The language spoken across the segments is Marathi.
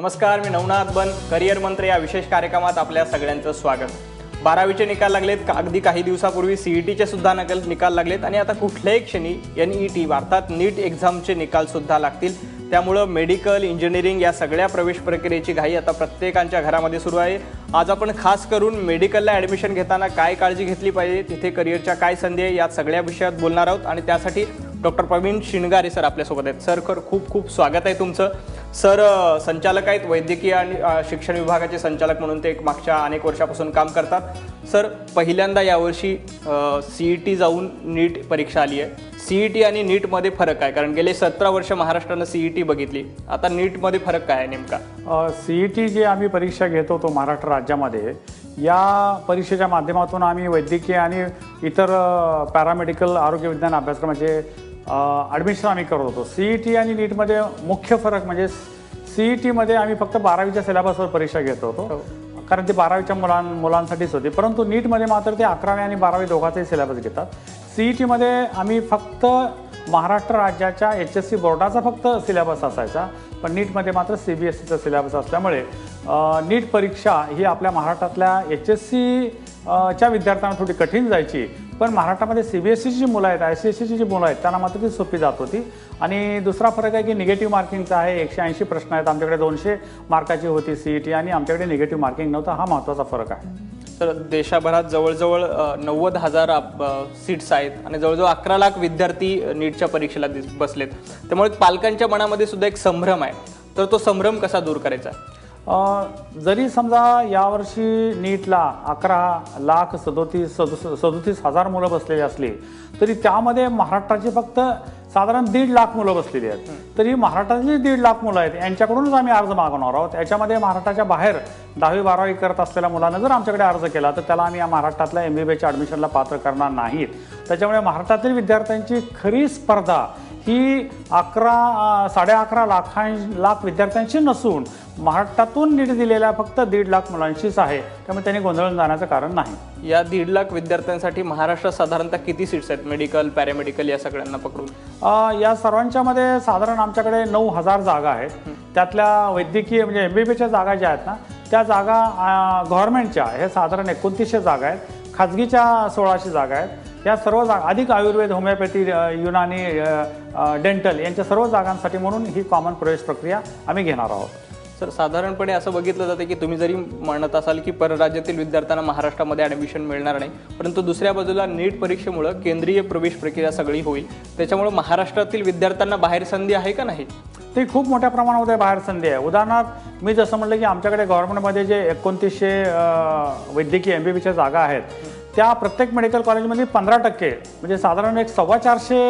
नमस्कार मी नवनाथ बन करिअर मंत्र या विशेष कार्यक्रमात आपल्या सगळ्यांचं स्वागत. बारावीचे निकाल लागलेत का- अगदी काही दिवसापूर्वी सीईटीचे सुद्धा नकल निकाल लागलेत आणि आता कुठल्याही क्षणी एन ई टी अर्थात नीट एक्झामचे निकाल सुद्धा लागतील. त्यामुळं मेडिकल इंजिनिअरिंग या सगळ्या प्रवेश प्रक्रियेची घाई आता प्रत्येकांच्या घरामध्ये सुरू आहे. आज आपण खास करून मेडिकलला ॲडमिशन घेताना काय काळजी घेतली पाहिजे तिथे करिअरच्या काय संधी आहे या सगळ्या विषयात बोलणार आहोत आणि त्यासाठी डॉक्टर प्रवीण शिणगारे सर आपल्यासोबत आहेत. सर खर खूप खूप स्वागत आहे तुमचं. सर संचालक आहेत वैद्यकीय आणि शिक्षण विभागाचे संचालक म्हणून ते एक मागच्या अनेक वर्षापासून काम करतात. सर पहिल्यांदा यावर्षी सी ई टी जाऊन नीट परीक्षा आली आहे. सीई टी आणि नीटमध्ये फरक आहे कारण गेले सतरा वर्ष महाराष्ट्रानं सीई टी बघितली. आता नीटमध्ये फरक काय आहे नेमका? सी ई टी जी आम्ही परीक्षा घेतो तो महाराष्ट्र राज्यामध्ये. या परीक्षेच्या माध्यमातून आम्ही वैद्यकीय आणि इतर पॅरामेडिकल आरोग्य विज्ञान अभ्यासक्रमाचे ॲडमिशन आम्ही करत होतो. सी ई टी आणि नीटमध्ये मुख्य फरक म्हणजे सी ई टीमध्ये आम्ही फक्त बारावीच्या सिलेबसवर परीक्षा घेत होतो. कारण ते बारावीच्या मुलां मुलांसाठीच होते. परंतु नीटमध्ये मात्र ते अकरावी आणि बारावी दोघांचाही सिलेबस घेतात. सी ई टीमध्ये आम्ही फक्त महाराष्ट्र राज्याच्या एच एस सी बोर्डाचा फक्त सिलेबस असायचा. पण नीटमध्ये मात्र सी बी एस सीचा सिलेबस असल्यामुळे नीट परीक्षा ही आपल्या महाराष्ट्रातल्या एच एस सी च्या विद्यार्थ्यांना थोडी कठीण जायची. पण महाराष्ट्रामध्ये सी बी एस सीची जी मुलं आहेत आय सी एस सीची जी मुलं आहेत त्यांना मात्र ती सोपी जात होती. आणि दुसरा फरक आहे की निगेटिव्ह मार्किंगचा आहे एकशे ऐंशी प्रश्न आहेत आमच्याकडे दोनशे मार्काची होती सी ई टी आणि आमच्याकडे निगेटिव्ह मार्किंग नव्हतं हा महत्त्वाचा फरक आहे. तर देशाभरात जवळजवळ नव्वद हजार सीट्स आहेत आणि जवळजवळ अकरा लाख विद्यार्थी नीटच्या परीक्षेला बसलेत. त्यामुळे पालकांच्या मनामध्ये सुद्धा एक संभ्रम आहे. तर तो संभ्रम कसा दूर करायचा? जरी समजा यावर्षी नीटला अकरा लाख सदोतीस सदोस सदोतीस हजार मुलं बसलेली असली तरी त्यामध्ये महाराष्ट्राची फक्त साधारण दीड लाख मुलं बसलेली आहेत. तरी महाराष्ट्रातली दीड लाख मुलं आहेत. यांच्याकडूनच आम्ही अर्ज मागवणार आहोत. याच्यामध्ये महाराष्ट्राच्या बाहेर दहावी बारावी करत असलेल्या मुलांना जर आमच्याकडे अर्ज केला तर त्याला आम्ही या महाराष्ट्रातल्या एम बी बी एच्या ॲडमिशनला पात्र करणार नाहीत. त्याच्यामुळे महाराष्ट्रातील विद्यार्थ्यांची खरी स्पर्धा ही अकरा साडे अकरा लाखां लाख विद्यार्थ्यांची नसून महाराष्ट्रातून नीट दिलेल्या फक्त दीड लाख मुलांशीच आहे. त्यामुळे त्यांनी गोंधळून जाण्याचं कारण नाही. या दीड लाख विद्यार्थ्यांसाठी महाराष्ट्रात साधारणतः किती सीट्स आहेत? मेडिकल पॅरामेडिकल या सगळ्यांना पकडून? या सर्वांच्या मध्ये साधारण आमच्याकडे नऊ हजार जागा आहेत. त्यातल्या वैद्यकीय म्हणजे एम बी बीच्या जागा ज्या आहेत ना त्या जागा गव्हर्नमेंटच्या हे साधारण एकोणतीसशे जागा आहेत. खाजगीच्या सोळाशे जागा आहेत. या सर्व जागा अधिक आयुर्वेद होमिओपॅथी युनानी डेंटल यांच्या सर्व जागांसाठी म्हणून ही कॉमन प्रवेश प्रक्रिया आम्ही घेणार आहोत. सर साधारणपणे असं बघितलं जातं की तुम्ही जरी म्हणत असाल की परराज्यातील विद्यार्थ्यांना महाराष्ट्रामध्ये ॲडमिशन मिळणार नाही परंतु दुसऱ्या बाजूला नीट परीक्षेमुळं केंद्रीय प्रवेश प्रक्रिया सगळी होईल. त्याच्यामुळं महाराष्ट्रातील विद्यार्थ्यांना बाहेर संधी आहे का नाही? ते खूप मोठ्या प्रमाणामध्ये बाहेर संधी आहे. उदाहरणार्थ मी जसं म्हटलं की आमच्याकडे गव्हर्नमेंटमध्ये जे एकोणतीसशे वैद्यकीय एम बी बीच्या जागा आहेत त्या प्रत्येक मेडिकल कॉलेजमध्ये पंधरा टक्के म्हणजे साधारण एक सव्वा चारशे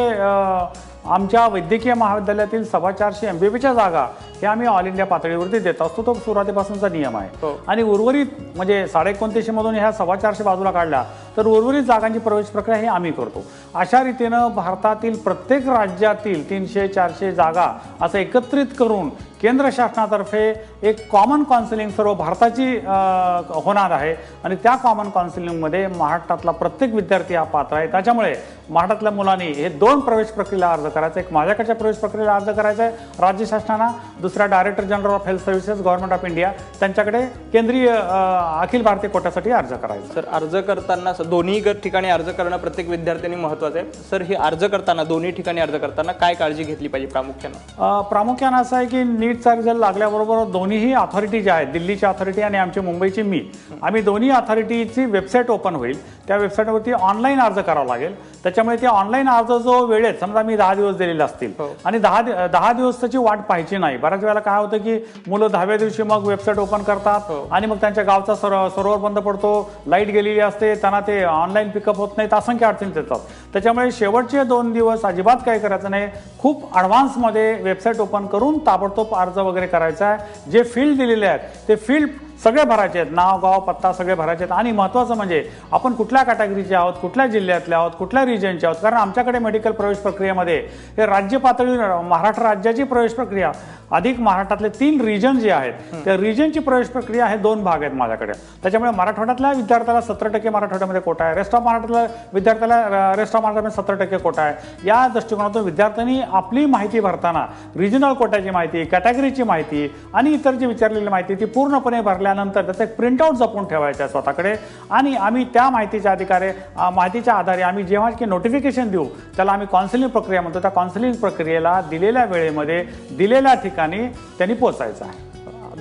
आमच्या वैद्यकीय महाविद्यालयातील सव्वा चारशे एम बी बीच्या जागा हे आम्ही ऑल इंडिया पातळीवरती देत असतो. तो सुरुवातीपासूनचा नियम आहे. हो. आणि उर्वरित म्हणजे साडे एकोणतीसशे मधून ह्या सव्वा चारशे बाजूला काढल्या तर उर्वरित जागांची प्रवेश प्रक्रिया ही आम्ही करतो. अशा रीतीनं भारतातील प्रत्येक राज्यातील तीनशे चारशे जागा असं एकत्रित करून केंद्र शासनातर्फे एक कॉमन काउन्सिलिंग सर्व भारताची होणार आहे. आणि त्या कॉमन काउन्सिलिंगमध्ये महाराष्ट्रातला प्रत्येक विद्यार्थी हा पात्र आहे. त्याच्यामुळे महाराष्ट्रातल्या मुलांनी हे दोन प्रवेश प्रक्रियेला अर्ज करायचा. एक माझ्याकडच्या प्रवेश प्रक्रियेला अर्ज करायचा आहे. राज्य शासनानं दुसरा director general of health services government of India त्यांच्याकडे केंद्रीय अखिल भारतीय कोट्यासाठी अर्ज करायचा. सर अर्ज करताना दोन्ही ठिकाणी अर्ज करणं प्रत्येक विद्यार्थ्यांनी महत्त्वाचं आहे. सर हे अर्ज करताना दोन्ही ठिकाणी अर्ज करताना काय काळजी घेतली पाहिजे प्रामुख्यानं? प्रामुख्यानं असं आहे की नीटचा रिझल्ट लागल्याबरोबर दोन्ही अथॉरिटी ज्या आहेत दिल्लीची अथॉरिटी आणि आमची मुंबईची मी आम्ही दोन्ही अथॉरिटीची वेबसाईट ओपन होईल. त्या वेबसाईटवरती ऑनलाईन अर्ज करावा लागेल. त्याच्यामुळे ते ऑनलाईन अर्ज जो वेळेत समजा मी दहा दिवस दिलेले असतील हो. आणि दहा दहा दिवस त्याची वाट पाहायची नाही बऱ्याच वेळेला काय होतं की मुलं दहाव्या दिवशी मग वेबसाईट ओपन करतात हो. आणि मग त्यांच्या गावचा सर्व सर्व्हर बंद पडतो लाइट गेलेली असते त्यांना ते ऑनलाईन पिकअप होत नाहीत असंख्य अडचणी येतात. त्याच्यामुळे शेवटचे दोन दिवस अजिबात काही करायचं नाही. खूप ॲडव्हान्समध्ये वेबसाईट ओपन करून ताबडतोब अर्ज वगैरे करायचा आहे. जे फील्ड दिलेले आहेत ते फील्ड सगळे भरायचे आहेत. नाव गाव पत्ता सगळे भरायचे आहेत. आणि महत्त्वाचं म्हणजे आपण कुठल्या कॅटेगरीचे आहोत कुठल्या जिल्ह्यातले आहोत कुठल्या रिजनचे आहोत? कारण आमच्याकडे मेडिकल प्रवेश प्रक्रियेमध्ये हे राज्य पातळीवर महाराष्ट्र राज्याची प्रवेश प्रक्रिया अधिक महाराष्ट्रातले तीन रिजन जे आहेत त्या रिजनची प्रवेश प्रक्रिया हे दोन भाग आहेत माझ्याकडे. त्याच्यामुळे मराठवाड्यातल्या विद्यार्थ्याला सतरा टक्के मराठवाड्यामध्ये कोटा आहे. रेस्ट ऑफ महाराष्ट्रातल्या विद्यार्थ्याला रेस्ट ऑफ महाराष्ट्रामध्ये सत्तर टक्के कोटा आहे. या दृष्टिकोनातून विद्यार्थ्यांनी आपली माहिती भरताना रिजनल कोट्याची माहिती कॅटेगरीची माहिती आणि इतर जी विचारलेली माहिती ती पूर्णपणे भरल्यानंतर त्याचं एक प्रिंटआउट जपून ठेवायचं आहे स्वतःकडे. आणि आम्ही त्या माहितीच्या अधिकारे माहितीच्या आधारे आम्ही जेव्हा की नोटिफिकेशन देऊ त्याला आम्ही काउन्सिलिंग प्रक्रिया म्हणतो. त्या काउन्सिलिंग प्रक्रियेला दिलेल्या वेळेमध्ये दिलेल्या ठिकाणी त्यांनी पोचायचं आहे.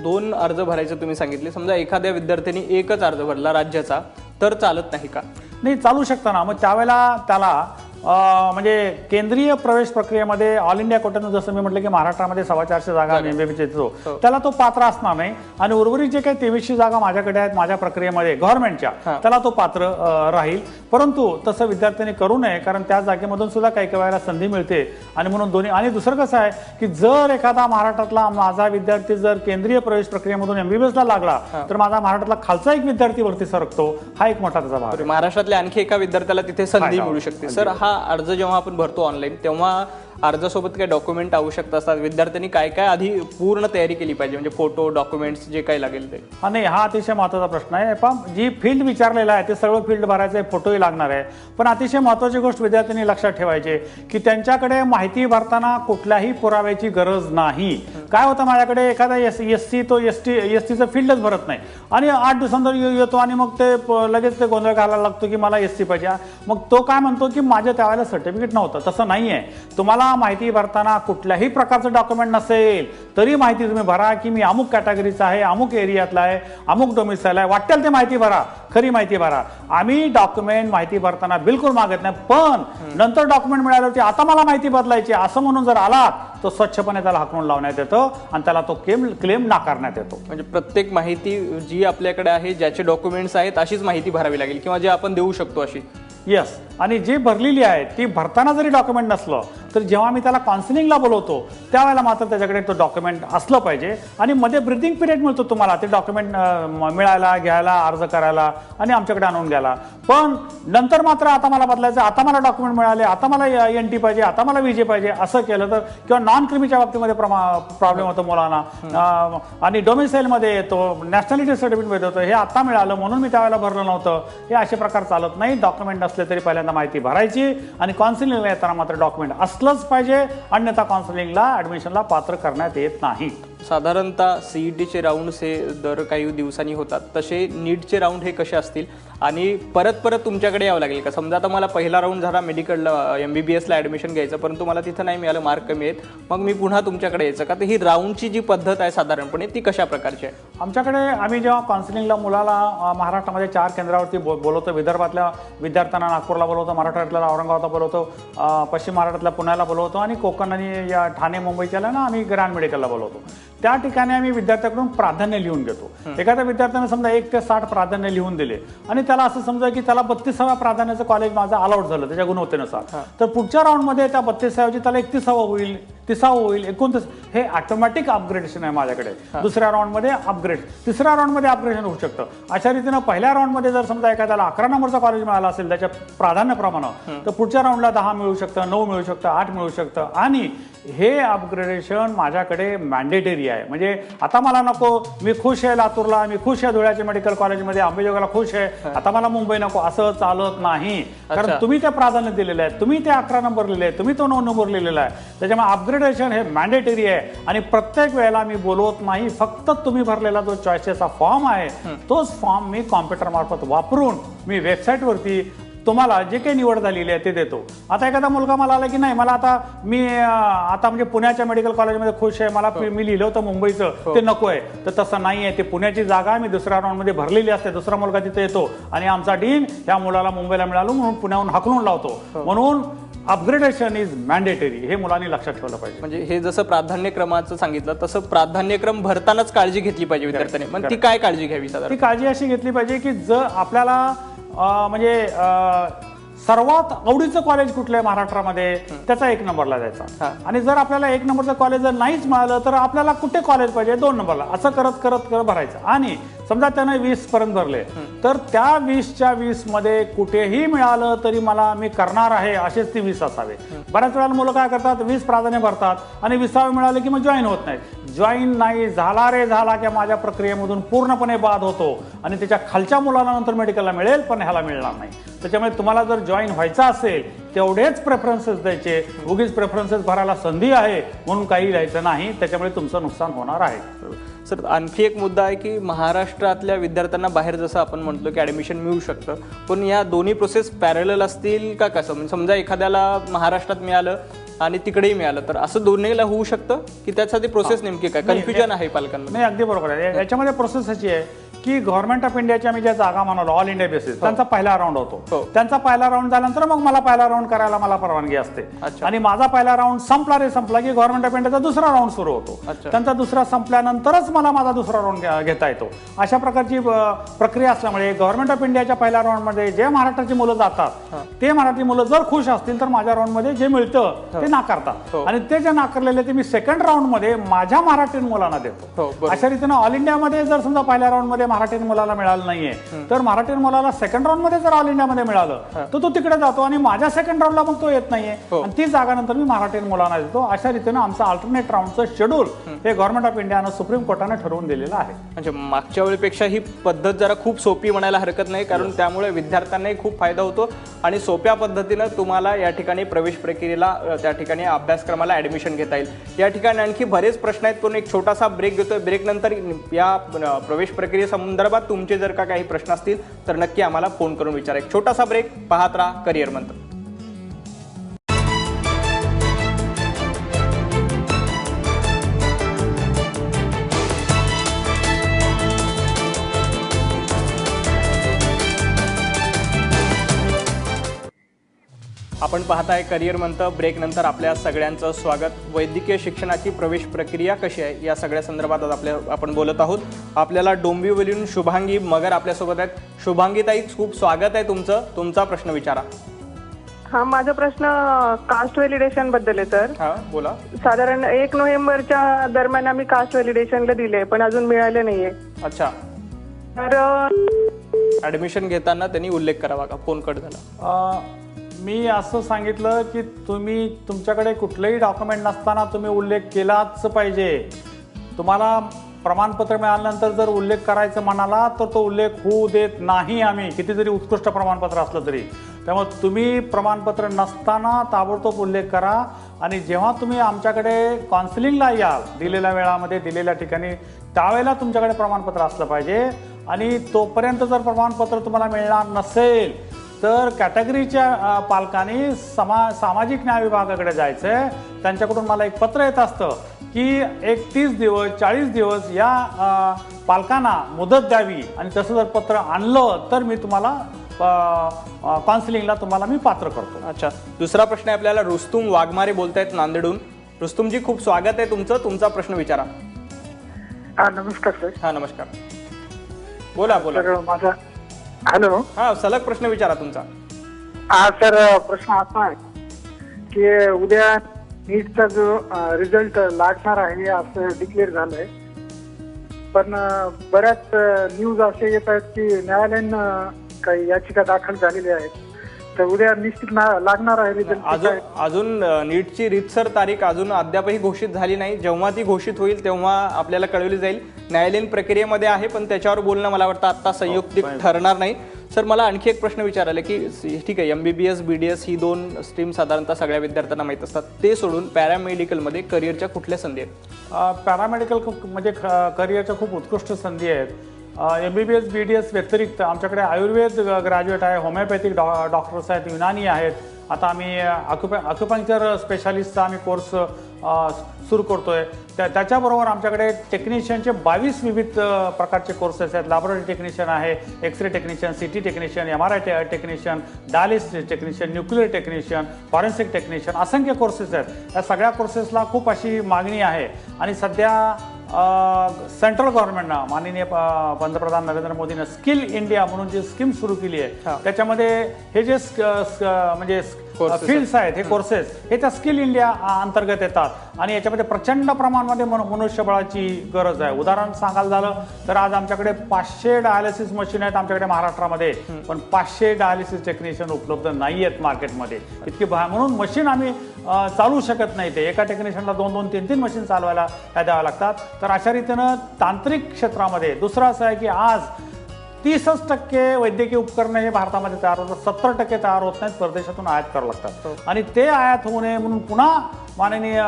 दोन अर्ज भरायचे तुम्ही सांगितले. समजा एखाद्या विद्यार्थ्यांनी एकच अर्ज भरला राज्याचा तर चालत नाही का? नाही चालू शकतं ना. मग त्यावेळेला त्याला म्हणजे केंद्रीय प्रवेश प्रक्रियेमध्ये ऑल इंडिया कोट्यातून जसं मी म्हटलं की महाराष्ट्रामध्ये सव्वा चारशे जागा एमबीबीचे येतो हो. त्याला तो पात्र असणार नाही आणि उर्वरित जे काही तेवीसशे जागा माझ्याकडे आहेत माझ्या प्रक्रियेमध्ये गव्हर्नमेंटच्या. त्याला तो पात्र राहील परंतु तसं विद्यार्थ्यांनी करू नये कारण त्या जागेमधून सुद्धा काही काही वेळेला संधी मिळते आणि म्हणून दोन्ही आणि दुसरं कसं आहे की जर एखादा महाराष्ट्रातला माझा विद्यार्थी जर केंद्रीय प्रवेश प्रक्रियेमधून एमबीबीएसला लागला तर माझा महाराष्ट्रातला खालचा एक विद्यार्थी वरती सरकतो हा एक मोठा त्याचा भाग. महाराष्ट्रातल्या आणखी एका विद्यार्थ्याला तिथे संधी मिळू. शकते सर हा अर्ज जेव्हा आपण भरतो ऑनलाईन तेव्हा अर्जासोबत काय डॉक्युमेंट आवश्यक असतात. विद्यार्थ्यांनी काय काय आधी पूर्ण तयारी केली पाहिजे? म्हणजे फोटो डॉक्युमेंट्स जे काही लागेल ते. हा नाही हा अतिशय महत्त्वाचा प्रश्न आहे. पण जी फील्ड विचारलेला आहे ते सर्व फील्ड भरायचं आहे फोटोही लागणार आहे. पण अतिशय महत्त्वाची गोष्ट विद्यार्थ्यांनी लक्षात ठेवायची की त्यांच्याकडे माहिती भरताना कुठल्याही पुराव्याची गरज नाही. काय होतं माझ्याकडे? एखादा एस एस सी तो एस टी एस टीचं फील्डच भरत नाही. आणि आठ दिवसांतर येतो आणि मग ते प- लगेच ते गोंधळ घालायला लागतो की मला एस सी पाहिजे. मग तो काय म्हणतो की माझ्या त्यावेळेला सर्टिफिकेट नव्हतं. तसं नाही आहे तुम्हाला माहिती भरताना कुठल्याही प्रकारचं डॉक्युमेंट नसेल तरी माहिती तुम्ही भरा की मी अमुक कॅटेगरीचा आहे अमुक एरियातला आहे अमुक डोमिसाईल आहे. वाटेल ते माहिती भरा खरी माहिती भरा. आम्ही डॉक्युमेंट माहिती भरताना बिलकुल मागत नाही पण नंतर डॉक्युमेंट मिळाल्यावरती आता मला माहिती बदलायची असं म्हणून जर आलात तर स्वच्छपणे त्याला हाकलून लावण्यात येतं आणि त्याला तो क्लेम क्लेम नाकारण्यात येतो. म्हणजे प्रत्येक माहिती जी आपल्याकडे आहे ज्याचे डॉक्युमेंट्स आहेत अशीच माहिती भरावी लागेल किंवा जे आपण देऊ शकतो अशी? येस आणि जी भरलेली आहे ती भरताना जरी डॉक्युमेंट नसलं तर जेव्हा मी त्याला काउन्सिलिंगला बोलवतो त्यावेळेला मात्र त्याच्याकडे तो डॉक्युमेंट असलं पाहिजे. आणि मध्ये ब्रिथिंग पिरियड मिळतो तुम्हाला ते डॉक्युमेंट मिळायला घ्यायला अर्ज करायला आणि आमच्याकडे आणून घ्यायला. पण नंतर मात्र आता मला बदलायचं आता मला डॉक्युमेंट मिळाले आता मला एन टी पाहिजे आता मला विजे पाहिजे असं केलं तर किंवा नॉन क्रिमीच्या बाबतीमध्ये प्रॉब्लेम होतो मुलांना. आणि डोमिसाईलमध्ये येतो नॅशनॅलिटी सर्टिफिकेट होतं हे आता मिळालं म्हणून मी त्यावेळेला भरलं नव्हतं. हे असे प्रकार चालत नाही डॉक्युमेंट नसले तरी पहिल्यांदा माहिती भरायची आणि काउन्सिलिंगला येताना मात्र डॉक्युमेंट असलंच पाहिजे अन्यथा काउन्सिलिंगला ऍडमिशनला पात्र करण्यात येत नाही. साधारणतः सीईटीचे राऊंड्स हे दर काही दिवसांनी होतात. तसे नीटचे राऊंड हे कसे असतील? आणि परत परत तुमच्याकडे यावं लागेल का? समजा आता मला पहिला राऊंड झाला मेडिकलला एम बी बी एसला ॲडमिशन घ्यायचं परंतु मला तिथं नाही मिळालं मार्क कमी आहेत. मग मी पुन्हा तुमच्याकडे यायचं का? तर ही राऊंडची जी पद्धत आहे साधारणपणे ती कशा प्रकारची आहे? आमच्याकडे आम्ही जेव्हा काउन्सिलिंगला मुलाला महाराष्ट्रामध्ये चार केंद्रावरती बो बोलवतो विदर्भातल्या विद्यार्थ्यांना नागपूरला बोलवतो मराठवाड्यातल्या औरंगाबादला बोलवतो पश्चिम महाराष्ट्रातल्या पुण्याला बोलवतो आणि कोकण आणि या ठाणे मुंबईच्याला ना आम्ही ग्रँड मेडिकलला बोलवतो. त्या ठिकाणी आम्ही विद्यार्थ्याकडून प्राधान्य लिहून घेतो. एखाद्या विद्यार्थ्याने समजा एक ते साठ प्राधान्य लिहून दिले आणि त्याला असं समजा की त्याला बत्तीसाव्या प्राधान्याचं कॉलेज माझं अलाउड झालं त्याच्या गुणवत्तेनुसार. तर पुढच्या राऊंडमध्ये त्या बत्तीसाव्याची त्याला एकतीसावं होईल तिसावं होईल एकोणतीस हे ऑटोमॅटिक अपग्रेडेशन आहे माझ्याकडे. दुसऱ्या राऊंडमध्ये अपग्रेड तिसऱ्या राऊंडमध्ये अपग्रेडेशन होऊ शकतं. अशा रीतीनं पहिल्या राऊंडमध्ये जर समजा एखाद्याला अकरा नंबरचा कॉलेज मिळाला असेल त्याच्या प्राधान्यप्रमाणे तर पुढच्या राऊंडला दहा मिळू शकतं नऊ मिळू शकतं आठ मिळू शकतं आणि हे अपग्रेडेशन माझ्याकडे मॅन्डेटरी आहे. म्हणजे आता मला नको मी खुश आहे लातूरला मी खुश आहे धुळ्याच्या मेडिकल कॉलेजमध्ये अंबेजोगाईला खुश आहे आता मला मुंबई नको असं चालत नाही. कारण. तुम्ही ते प्राधान्य दिलेलं आहे तुम्ही ते अकरा नंबर लिहिले आहे तुम्ही तो नऊ नंबर लिहिलेला आहे. त्याच्यामुळे अपग्रेडेशन हे मॅन्डेटरी आहे. आणि प्रत्येक वेळेला मी बोलवत नाही फक्त तुम्ही भरलेला जो चॉईसेसचा फॉर्म आहे तोच फॉर्म मी कॉम्प्युटर मार्फत वापरून मी वेबसाईटवरती तुम्हाला जे काही निवड झालेली आहे ते देतो. आता एखादा मुलगा मला आला की नाही मला आता मी आता म्हणजे पुण्याच्या मेडिकल कॉलेजमध्ये खुश आहे मला मी लिहिलं होतं मुंबईचं ते नको आहे. तर तसं नाही आहे ते पुण्याची जागा मी दुसऱ्या राऊंडमध्ये भरलेली असते दुसरा मुलगा तिथे येतो. आणि आमचा डीन या मुलाला मुंबईला मिळालो म्हणून पुण्याहून हाकलून लावतो. म्हणून अपग्रेडेशन इज मॅन्डेटरी हे मुलांनी लक्षात ठेवलं पाहिजे. म्हणजे हे जसं प्राधान्यक्रमाचं सांगितलं तसं प्राधान्यक्रम भरतानाच काळजी घेतली पाहिजे विद्यार्थ्याने. मग ती काय काळजी घ्यावी ती काळजी अशी घेतली पाहिजे की जर आपल्याला म्हणजे सर्वात आवडीचं कॉलेज कुठलं आहे महाराष्ट्रामध्ये? त्याचा एक नंबरला. जायचा. आणि जर आपल्याला एक नंबरचं कॉलेज जर नाहीच मिळालं तर आपल्याला कुठे कॉलेज पाहिजे? दोन नंबरला. असं करत करत करत भरायचं. आणि समजा त्यानं वीस पर्यंत भरले तर त्या वीसच्या वीसमध्ये कुठेही मिळालं तरी मला मी करणार आहे असेच ती वीस असावे. बऱ्याच वेळा मुलं काय करतात वीस प्राधान्य भरतात आणि विसावे मिळाले की मग जॉईन होत नाही जॉईन नाही झाला रे झाला की माझ्या प्रक्रियेमधून पूर्णपणे बाद होतो आणि त्याच्या खालच्या मुलांना नंतर मेडिकलला मिळेल पण ह्याला मिळणार नाही. त्याच्यामुळे तुम्हाला जर जॉईन व्हायचं असेल तेवढेच प्रेफरन्सेस द्यायचे. उगीच प्रेफरन्सेस भरायला संधी आहे म्हणून काही द्यायचं नाही. त्याच्यामुळे तुमचं नुकसान होणार आहे. सर आणखी एक मुद्दा आहे की महाराष्ट्रातल्या विद्यार्थ्यांना बाहेर जसं आपण म्हणतो की ॲडमिशन मिळू शकतं पण या दोन्ही प्रोसेस पॅरल असतील का कसं? म्हणजे समजा एखाद्याला महाराष्ट्रात मिळालं आणि तिकडेही मिळालं तर असं दोन्हीला होऊ शकतं? की त्यासाठी प्रोसेस नेमकी काय? कन्फ्युजन आहे पालकांना नाही अगदी बरोबर आहे. याच्यामध्ये प्रोसेस अशी आहे की गव्हर्नमेंट ऑफ इंडियाच्या मी ज्या जागा म्हणालो ऑल इंडिया बेसिस त्यांचा पहिला राऊंड हो. होतो त्यांचा पहिला राऊंड झाल्यानंतर मग मला पहिला राऊंड करायला मला परवानगी असते. अच्छा. आणि माझा पहिला राऊंड संपला रे संपला की गव्हर्नमेंट ऑफ इंडियाचा दुसरा राऊंड सुरू होतो. अच्छा. त्यांचा दुसरा संपल्यानंतरच मला माझा दुसरा राऊंड घेता येतो. अशा प्रकारची प्रक्रिया असल्यामुळे गव्हर्नमेंट ऑफ इंडियाच्या पहिल्या राऊंडमध्ये जे महाराष्ट्राची मुलं जातात ते मराठी मुलं जर खुश असतील तर माझ्या राऊंडमध्ये जे मिळतं ते नाकारतात. हो. आणि ते जे नाकारलेले ते मी सेकंड राऊंडमध्ये माझ्या मराठी मुलांना देतो. हो अशा रीतीनं ऑल इंडियामध्ये जर समजा पहिल्या राऊंड मराठीन मुलाला मिळालं नाहीये. तर मराठीन मुलाला सेकंड राऊंडमध्ये जर ऑल इंडियामध्ये मिळालं तर तो तिकडे जातो आणि माझ्या सेकंड राऊंडला मग तो येत नाहीये. हो. आणि ती जागा नंतर मी मराठीन मुलांना देतो. अशा रीतीनं आमचं अल्टरनेट राऊंडचं शेड्यूल हे गव्हर्नमेंट ऑफ इंडियानं सुप्रीम कोर्टाने ठरवून दिलेलं आहे. म्हणजे मागच्या वेळेपेक्षा ही पद्धत जरा खूप सोपी म्हणायला हरकत नाही कारण त्यामुळे विद्यार्थ्यांनाही खूप फायदा होतो. आणि सोप्या पद्धतीनं तुम्हाला या ठिकाणी प्रवेश प्रक्रियेला त्या ठिकाणी अभ्यासक्रमाला ऍडमिशन घेता येईल. या ठिकाणी आणखी बरेच प्रश्न आहेत. पण एक छोटासा ब्रेक घेतोय. ब्रेक नंतर या प्रवेश संदर्भात तुमचे जर का काही प्रश्न असतील तर नक्की आम्हाला फोन करून विचारा. एक छोटासा ब्रेक पाहत राहा करिअर मंत्र आपण पाहताय करिअर मंत्र ब्रेक नंतर आपल्या सगळ्यांचं स्वागत. वैद्यकीय शिक्षणाची प्रवेश प्रक्रिया कशी आहे? या सगळ्या संदर्भात आज आपल्या आपण बोलत आहोत. आपल्याला डोंबिवलीहून शुभांगी मगर आपल्यासोबत आहेत. शुभांगी ताई खूप स्वागत आहे तुमचं. तुमचा प्रश्न विचारा. हा माझा प्रश्न कास्ट व्हॅलिडेशनबद्दल आहे सर. हा बोला. साधारण एक नोव्हेंबरच्या दरम्यान आम्ही कास्ट व्हॅलिडेशनला दिले पण अजून मिळाले नाहीये. अच्छा. तर ऍडमिशन घेताना त्यांनी उल्लेख करावा का? फोन कट झाला. अ, मी असं सांगितलं की तुम्ही तुमच्याकडे कुठलंही डॉक्युमेंट नसताना तुम्ही उल्लेख केलाच पाहिजे. तुम्हाला प्रमाणपत्र मिळाल्यानंतर जर उल्लेख करायचं म्हणाला तर तो उल्लेख होऊ देत नाही आम्ही. किती जरी उत्कृष्ट प्रमाणपत्र असलं तरी. त्यामुळे तुम्ही प्रमाणपत्र नसताना ताबडतोब उल्लेख करा आणि जेव्हा तुम्ही आमच्याकडे काउन्सिलिंगला याल दिलेल्या वेळामध्ये दिलेल्या ठिकाणी त्यावेळेला तुमच्याकडे प्रमाणपत्र असलं पाहिजे. आणि तोपर्यंत जर प्रमाणपत्र तुम्हाला मिळणार नसेल तर कॅटेगरीच्या पालकांनी समा सामाजिक न्याय विभागाकडे जायचं आहे त्यांच्याकडून मला एक पत्र येत असतं की एक तीस दिवस चाळीस दिवस या पालकांना मुदत द्यावी. आणि तसं जर पत्र आणलं तर मी तुम्हाला काउन्सिलिंगला तुम्हाला मी पात्र करतो. अच्छा. दुसरा प्रश्न आहे आपल्याला. रुस्तुम वाघमारे बोलतायत नांदेडून रुस्तुमजी खूप स्वागत आहे तुमचं. तुमचा प्रश्न विचारा. हा नमस्कार सर. हा नमस्कार. बोला बोला. माझा हॅलो. हा सलग प्रश्न विचारा तुमचा. हा सर प्रश्न असा आहे की उद्या नीटचा जो रिझल्ट लागणार आहे असं डिक्लेअर झालंय. पण बऱ्याच न्यूज असे येत आहेत की न्यायालयानं काही याचिका दाखल झालेल्या आहेत. तर उद्या निश्चित ना- लागणार आहे रिझल्ट अजून अजून नीटची रीतसर तारीख अजून अद्यापही घोषित झाली नाही. जेव्हा ती घोषित होईल तेव्हा आपल्याला कळवली जाईल. न्यायालयीन प्रक्रियेमध्ये आहे पण त्याच्यावर बोलणं मला वाटतं आता संयुक्तिक ठरणार नाही. सर मला आणखी एक प्रश्न विचारायला की ठीक आहे M B B S B D S ही दोन स्ट्रीम साधारणतः सगळ्या विद्यार्थ्यांना माहीत असतात. ते सोडून पॅरामेडिकलमध्ये करिअरच्या कुठल्या संधी आहेत? पॅरामेडिकल म्हणजे करिअरच्या खूप उत्कृष्ट संधी आहेत. M B B S B D S व्यतिरिक्त आमच्याकडे आयुर्वेद ग्रॅज्युएट आहे होमिओपॅथिक डॉ डॉक्टर्स आहेत युनानी आहेत. आता आम्ही अक्युपॅ अक्युपंक्चर स्पेशालिस्टचा आम्ही कोर्स सुरू करतो आहे त्या त्याच्याबरोबर आमच्याकडे टेक्निशियनचे बावीस विविध प्रकारचे कोर्सेस आहेत. लॅबोरेटरी टेक्निशियन आहे X ray technician C T technician M R I technician dialysis technician nuclear technician forensic technician असंख्य कोर्सेस आहेत. या सगळ्या कोर्सेसला खूप अशी मागणी आहे. आणि सध्या सेंट्रल गव्हर्नमेंटनं माननीय प- पंतप्रधान नरेंद्र मोदीनं स्किल इंडिया म्हणून जी स्कीम सुरू केली आहे त्याच्यामध्ये हे जे स्क- स्क- म्हणजे फील्ड्स आहेत हे कोर्सेस हे त्या स्किल इंडिया अंतर्गत येतात. आणि याच्यामध्ये प्रचंड प्रमाणामध्ये मनु- मनुष्यबळाची गरज आहे. उदाहरण सांगायला झालं तर आज आमच्याकडे पाचशे डायलिसिस मशीन आहेत आमच्याकडे महाराष्ट्रामध्ये. पण पाचशे डायलिसिस टेक्निशियन उपलब्ध नाही आहेत मार्केटमध्ये इतकी म्हणून मशीन आम्ही अ, चालवू शकत नाही ते. एका टेक्निशियनला दोन दोन तीन तीन मशीन चालवायला द्याव्या लागतात. तर अशा रीतीनं तांत्रिक क्षेत्रामध्ये दुसरं असं आहे की आज तीसच टक्के वैद्यकीय उपकरणे हे भारतामध्ये तयार होतात. सत्तर टक्के तयार होत नाहीत परदेशातून आयात करावं लागतात. आणि ते आयात होऊ नये म्हणून पुन्हा माननीय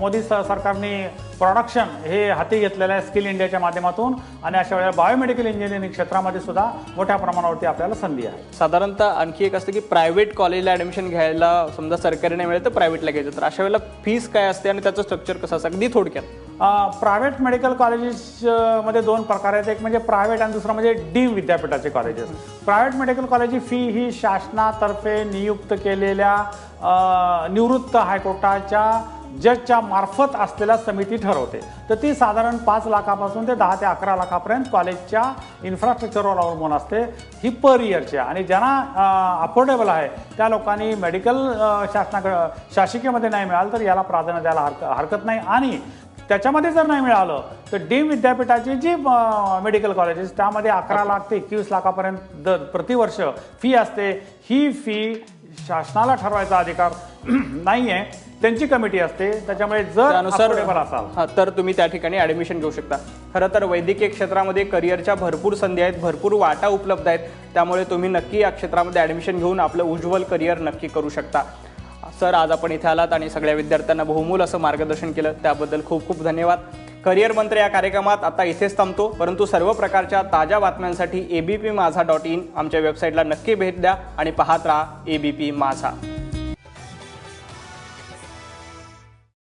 मोदी स- सरकारने प्रोडक्शन हे हाती घेतलेलं आहे स्किल इंडियाच्या माध्यमातून. आणि अशा वेळेला बायोमेडिकल इंजिनिअरिंग क्षेत्रामध्ये सुद्धा मोठ्या प्रमाणावरती आपल्याला संधी आहे. साधारणतः आणखी एक असतं की प्रायव्हेट कॉलेजला ऍडमिशन घ्यायला समजा सरकारी नाही मिळेल तर प्रायव्हेटला घ्यायचं. तर अशा वेळेला फीस काय असते आणि त्याचं स्ट्रक्चर कसं असतं? अगदी थोडक्यात. प्रायव्हेट मेडिकल कॉलेजेसमध्ये दोन प्रकार आहेत. एक म्हणजे प्रायव्हेट आणि दुसरं म्हणजे डीम विद्यापीठाचे कॉलेजेस प्रायव्हेट मेडिकल कॉलेजची फी ही शासनातर्फे नियुक्त केलेल्या निवृत्त हायकोर्टाच्या जजच्या मार्फत असलेल्या समिती ठरवते. तर ती साधारण पाच लाखापासून ते दहा ते अकरा लाखापर्यंत कॉलेजच्या इन्फ्रास्ट्रक्चरवर अवलंबून असते. ही पर इयरची आणि ज्यांना अफोर्डेबल आहे त्या लोकांनी मेडिकल शासनाकडे शासकीयमध्ये नाही मिळालं तर याला प्राधान्य द्यायला हरक हरकत नाही. आणि त्याच्यामध्ये जर नाही मिळालं तर डीम विद्यापीठाची जी मेडिकल कॉलेजेस त्यामध्ये अकरा लाख ते एकवीस लाखापर्यंत दर प्रतिवर्ष फी असते. ही फी शासनाला ठरवायचा अधिकार नाही आहे त्यांची कमिटी असते. त्याच्यामुळे जर त्यानुसार असाल. हा, तर तुम्ही त्या ठिकाणी ऍडमिशन घेऊ शकता. खरं तर वैद्यकीय क्षेत्रामध्ये करिअरच्या भरपूर संधी आहेत भरपूर वाटा उपलब्ध आहेत. त्यामुळे तुम्ही नक्की या क्षेत्रामध्ये ऍडमिशन घेऊन आपलं उज्ज्वल करिअर नक्की करू शकता. सर आज आपण इथे आलात आणि सगळ्या विद्यार्थ्यांना बहुमूल असं मार्गदर्शन केलं त्याबद्दल खूप खूप धन्यवाद. करिअर मंत्र या कार्यक्रमात आता इथेच थांबतो परंतु सर्व प्रकारच्या ताज्या बातम्यांसाठी A B P Majha dot in आमच्या वेबसाईटला नक्की भेट द्या आणि पाहत राहा ए बी पी माझा.